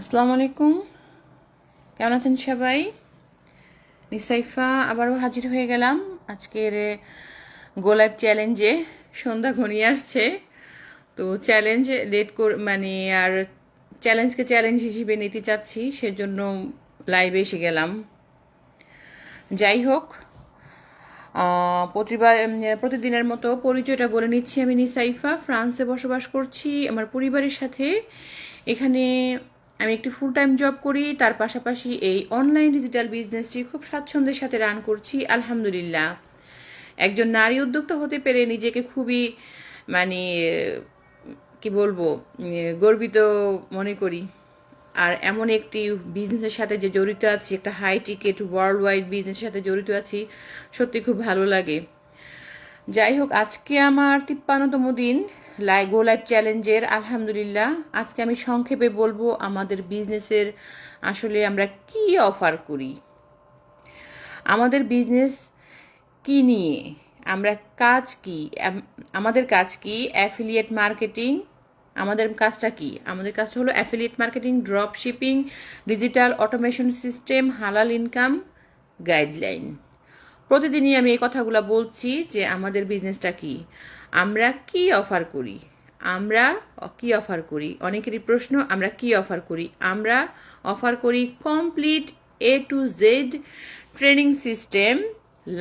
আসসালামু আলাইকুম। কেমন আছেন সবাই? নিসাইফা আবারও হাজির হয়ে গেলাম। আজকের গোলাপ চ্যালেঞ্জে সন্ধ্যা ঘনিয়ে আসছে। তো চ্যালেঞ্জ লেট কর মানে আর চ্যালেঞ্জকে চ্যালেঞ্জ হিসেবে নিতে চাচ্ছি, সেজন্য লাইভে এসে গেলাম। যাই হোক প্রতিবার প্রতিদিনের মতো পরিচয়টা বলে নিচ্ছি আমি নিসাইফা। ফ্রান্সে বসবাস করছি, আমার পরিবারের সাথে। এখানে আমি একটি ফুল টাইম জব করি, তার পাশাপাশি এই অনলাইন ডিজিটাল বিজনেসটি খুব স্বাচ্ছন্দ্যের সাথে রান করছি, আলহামদুলিল্লাহ। একজন নারী উদ্যোক্তা হতে পেরে নিজেকে খুবই মানে কি বলব, গর্বিত মনে করি। আর এমন একটি বিজনেসের সাথে যে জড়িত আছি, একটা হাই টিকেট ওয়ার্ল্ড ওয়াইড বিজনেসের সাথে জড়িত আছি, সত্যি খুব ভালো লাগে। যাই হোক আজকে আমার তিপ্পান্নতম দিন লাই গো লাইফ চ্যালেঞ্জের, আলহামদুলিল্লাহ। আজকে আমি সংক্ষেপে বলব আমাদের বিজনেসের, আসলে আমরা কি অফার করি। আমাদের বিজনেস কি নিয়ে, আমরা কাজ কি আমাদের কাজ কি অ্যাফিলিয়েট মার্কেটিং আমাদের কাজটা কি? আমাদের কাজটা হলো affiliate marketing drop shipping digital automation system হালাল ইনকাম গাইডলাইন প্রতিদিনই আমি এই কথাগুলো বলছি যে আমাদের বিজনেসটা কি? আমরা কি অফার করি? আমরা কি অফার করি? অনেকেরই প্রশ্ন, আমরা কি অফার করি? আমরা অফার করি complete A to Z training system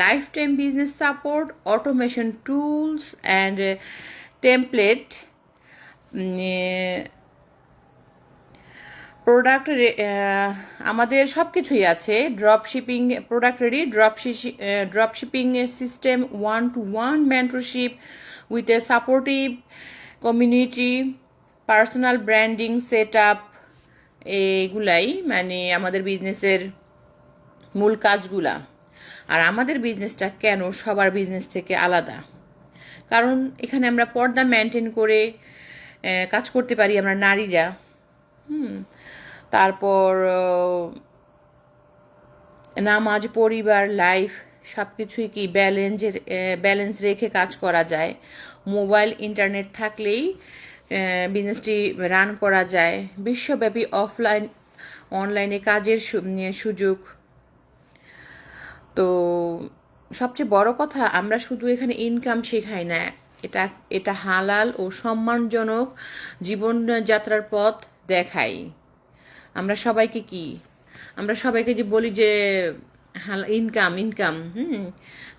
lifetime business support automation tools and template product আমাদের সব কিছুই আছে drop shipping product ready drop drop shipping system one to one mentorship with a supportive community personal branding set up এইগুলাই মানে আমাদের বিজনেসের মূল কাজগুলা। আর আমাদের বিজনেসটা কেন সবার বিজনেস থেকে আলাদা? কারণ এখানে আমরা পর্দা মেনটেন করে কাজ করতে পারি আমরা নারীরা। হুম। তারপর নামাজ, পরিবার লাইফ সব কিছুই কি ব্যালেন্সের ব্যালেন্স রেখে কাজ করা যায়। মোবাইল ইন্টারনেট থাকলেই বিজনেসটি রান করা যায়। বিশ্বব্যাপী অফলাইন অনলাইনে কাজের সুযোগ। তো, সবচেয়ে বড় কথা, আমরা শুধু এখানে ইনকাম শেখাই না। এটা এটা হালাল ও সম্মানজনক জীবনযাত্রার পথ দেখাই। আমরা সবাইকে কি? আমরা সবাইকে যে বলি যে, হাল ইনকাম ইনকাম হুম?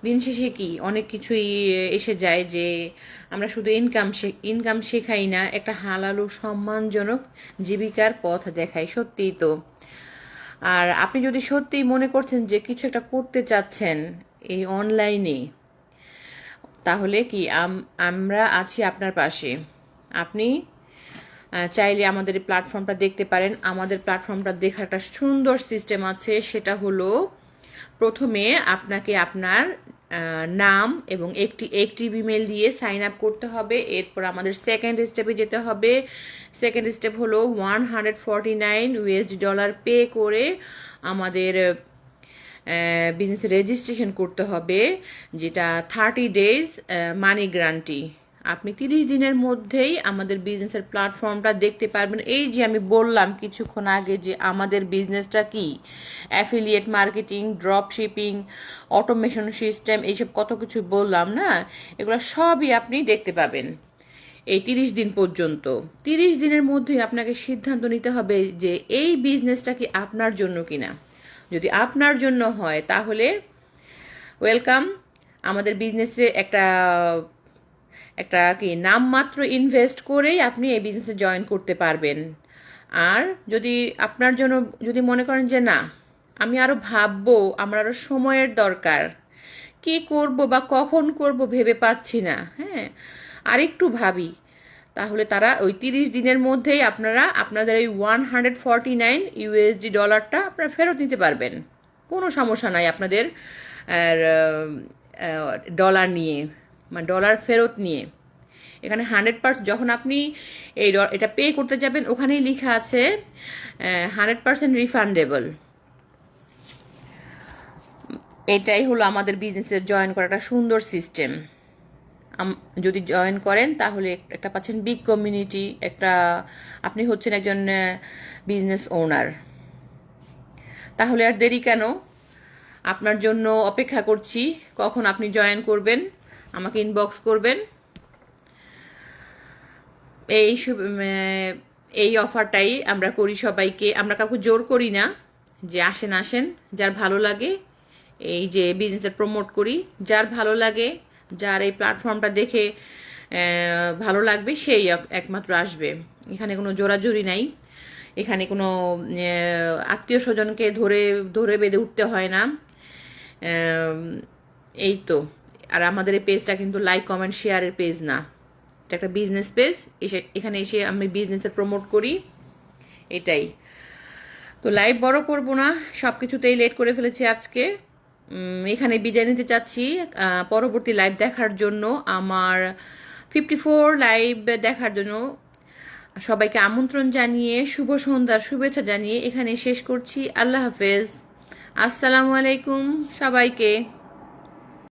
দিন শেষে কি? অনেক কিছুই এসে যায় যে, আমরা শুধু ইনকাম ইনকাম শেখাই না, একটা হালাল, সম্মানজনক জীবিকার পথ দেখাই, সত্যিই তো। আর আপনি যদি সত্যিই মনে করছেন যে কিছু একটা করতে চাচ্ছেন এই অনলাইনে তাহলে কি আম- আমরা আছি আপনার পাশে। আপনি চাইলে আমাদের এই প্ল্যাটফর্মটা দেখতে পারেন। আমাদের প্ল্যাটফর্মটা দেখার একটা সুন্দর সিস্টেম আছে, সেটা হলো প্রথমে আপনাকে আপনার নাম এবং একটি একটিভ ইমেল দিয়ে সাইন আপ করতে হবে। এরপর আমাদের সেকেন্ড স্টেপে যেতে হবে। সেকেন্ড স্টেপ হলো one hundred forty nine dollar pay করে আমাদের বিজনেস রেজিস্ট্রেশন করতে হবে, যেটা থার্টি ডেজ মানি গ্যারান্টি আপনি তিরিশ দিনের মধ্যেই আমাদের বিজনেসের প্ল্যাটফর্মটা দেখতে পারবেন। এই যে আমি বললাম কিছুক্ষণ আগে যে আমাদের বিজনেসটা কি? Affiliate marketing drop shipping automation system এইসব কত কিছু বললাম, না? এগুলো সবই আপনি দেখতে পাবেন এই তিরিশ দিন পর্যন্ত। তিরিশ দিনের মধ্যে আপনাকে সিদ্ধান্ত নিতে হবে যে এই বিজনেসটা কি আপনার জন্য কিনা। যদি আপনার জন্য হয়, তাহলে ওয়েলকাম আমাদের বিজনেসে একটা একটা কি নামমাত্র ইনভেস্ট করেই আপনি এই বিজনেসে জয়েন করতে পারবেন। আর যদি আপনার জন্য, যদি মনে করেন যে না, আমি আরও ভাববো, আমার আরও সময়ের দরকার, কি করব বা কখন করব ভেবে পাচ্ছি না হ্যাঁ? আর একটু ভাবি, তাহলে তারা ওই তিরিশ দিনের মধ্যেই আপনারা, আপনাদের ওই one hundred forty nine USD ডলারটা আপনারা ফেরত নিতে পারবেন। কোনো সমস্যা নাই আপনাদের ডলার নিয়ে। মানে ডলার ফেরত নিয়ে। এখানে হান্ড্রেড পার্সেন্ট যখন আপনি এই এটা পে করতে যাবেন, ওখানেই লেখা আছে হান্ড্রেড পার্সেন্ট রিফান্ডেবল এটাই হলো আমাদের বিজনেসের জয়েন করাটা সুন্দর সিস্টেম যদি জয়েন করেন, তাহলে একটা পাচ্ছেন বিগ কমিউনিটি একটা আপনি হচ্ছেন একজন বিজনেস ওনার তাহলে আর দেরি কেন? আপনার জন্য অপেক্ষা করছি, কখন আপনি জয়েন করবেন? আমাকে ইনবক্স করবেন। এই এই অফারটাই আমরা করি সবাইকে। আমরা কাউকে জোর করি না যে আসেন আসেন, যার ভালো লাগে এই যে বিজনেসের প্রমোট করি। যার ভালো লাগে, যার এই প্ল্যাটফর্মটা দেখে ভালো লাগবে, সেই একমাত্র আসবে। এখানে কোনো জোরাজুরি নাই। এখানে কোনো আত্মীয় স্বজনকে ধরে ধরে বেঁধে উঠতে হয় না। এই তো। আর আমাদের এই পেজটা কিন্তু লাইক কমেন্ট শেয়ারের পেজ না। এটা একটা বিজনেস পেজ এসে, এখানে এসে আমি বিজনেসের প্রমোট করি। এটাই। তো লাইভ বড় করব না সব কিছুতেই লেট করে ফেলেছি আজকে। এখানে বিদায় নিতে চাচ্ছি পরবর্তী লাইভ দেখার জন্য আমার ফিফটি ফোর লাইভ দেখার জন্য। সবাইকে আমন্ত্রণ জানিয়ে, শুভ সন্ধ্যার শুভেচ্ছা জানিয়ে এখানে শেষ করছি। আল্লাহ হাফেজ। আসসালামু আলাইকুম সবাইকে।